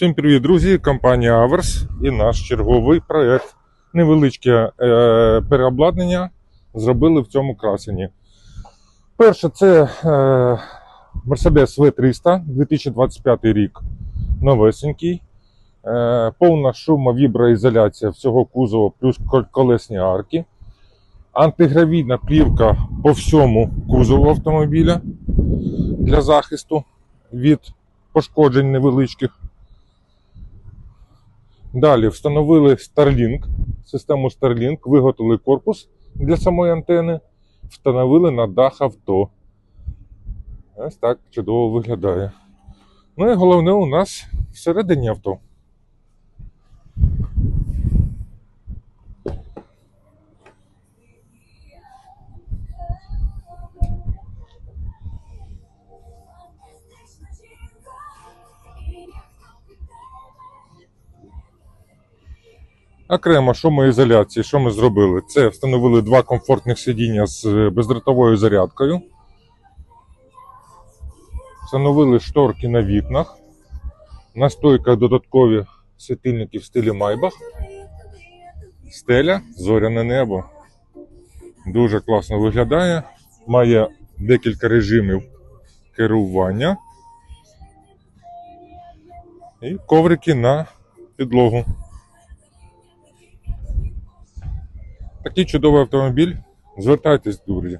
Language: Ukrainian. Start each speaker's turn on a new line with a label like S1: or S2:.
S1: Всім привіт, друзі! Компанія Аверс і наш черговий проект. Невеличке е, переобладнання зробили в цьому красені. Перше, це е, Mercedes V300 2025 рік. Новесенький. Е, повна шумовіброізоляція всього кузова плюс кол- колесні арки. Антигравійна плівка по всьому кузову автомобіля для захисту від пошкоджень невеличких. Далі встановили Starlink, систему Starlink, виготовили корпус для самої антени, встановили на дах авто. Ось так чудово виглядає. Ну і головне у нас всередині авто. Окремо шумоізоляції, що ми зробили? Це встановили два комфортних сидіння з е, бездротовою зарядкою. Встановили шторки на вікнах. На стойках додаткові світильники в стилі Майбах. Стеля, зоряне небо. Дуже класно виглядає. Має декілька режимів керування. І коврики на підлогу. Такий чудовий автомобіль. Звертайтесь, друзі.